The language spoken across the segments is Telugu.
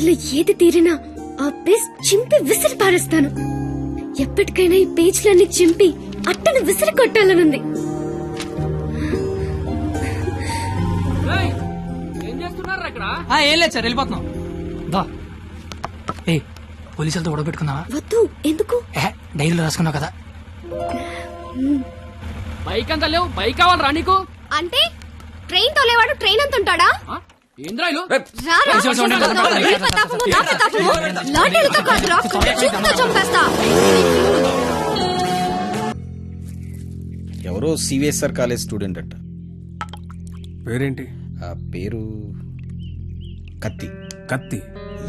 వాటిలో ఏది తీరినా ఆ పేజ్ చింపి విసిరి పారేస్తాను. ఎప్పటికైనా ఈ పేజ్లన్నీ చింపి అట్టను విసిరి కొట్టాలనుంది. ఏం లేదు సార్ వెళ్ళిపోతున్నాం. దా. ఏ పోలీసులతో గొడవ పెట్టుకున్నావా? వద్దు ఎందుకు? ఏ డైరీలో రాసుకున్నావు కదా. బైక్ అంత లేవు బైక్ కావాలరా నీకు? అంటే ట్రైన్ తోలేవాడు ట్రైన్ అంత ఉంటాడా ఆ? ఏంద్రాయిలు రారా. చూపుతో చంపేస్తా. ఎవరో సివిఎస్ఆర్ కాలేజ్ స్టూడెంట్ అంట పేరేంటి ఆ పేరు కత్తి కత్తి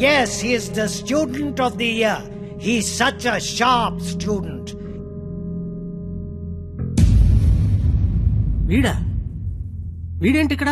Yes, he is the student of the year. He's such a sharp student. వీడా వీడేంటి ఇక్కడ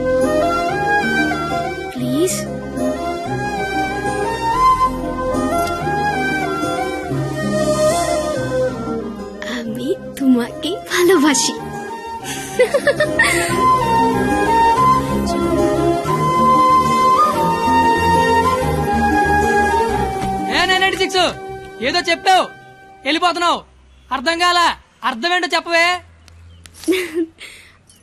ప్లీజ్ আমি তোমাকে ভালোবাসি ఏ నైన్ సిక్స్ ఏదో చెప్పావు వెళ్ళిపోతున్నావు అర్థం కాల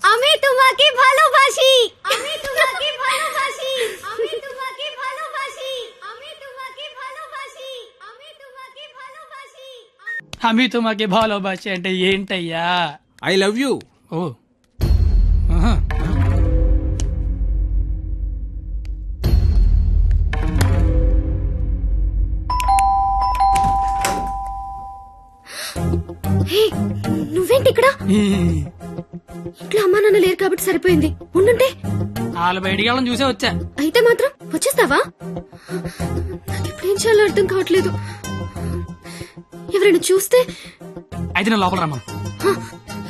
আমি তোমাকে ভালোবাসি আমি তোমাকে ভালোবাসি আমি তোমাকে ভালোবাসি আমি তোমাকে ভালোবাসি আমি তোমাকে ভালোবাসি আমি তোমাকে ভালোবাসি అంటే ఏంటయ్యా ఐ లవ్ యు ఓ నువ్వేంటి ఇక్కడ ఇంట్లో అమ్మా నాన్న లేరు కాబట్టి సరిపోయింది. ఉండుంటే. వాళ్ళ బయటికి వెళ్ళడం చూసే వచ్చా. అయితే మాత్రం వచ్చేస్తావా? నాకు ఇప్పుడు ఏం చేయాలో అర్థం కావట్లేదు. ఎవరైనా చూస్తే? అయితే నేను లోపల రమ్మను. హ,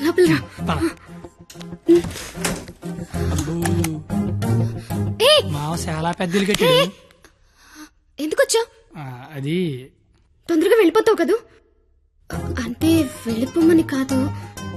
లోపల రా. ఏ! మావ చాలా పెద్దలు కట్టాడు ఎందుకు వచ్చావు ఆ, అది తొందరగా వెళ్ళిపోతావు కదూ? అంటే వెళ్ళిపోమని కాదు.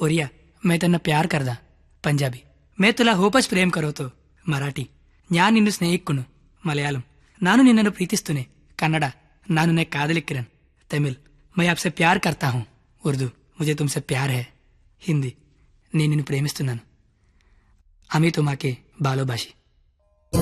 ओरिया, मैं त्यांना प्यार करदा, पंजाबी। मैं तुला होपच प्रेम करो तो मराठी। न्या नि स्ने मलयालम। नानू निन्ननु प्रीतिस्तुने, कन्नड़ा। नानु ने कादलिक्किरन तमिल। मैं आपसे प्यार करता हूँ, उर्दू। मुझे तुमसे प्यार है, हिंदी। నేను నిన్ను ప్రేమిస్తున్నాను అమీ తుమాకే బాలోభాషి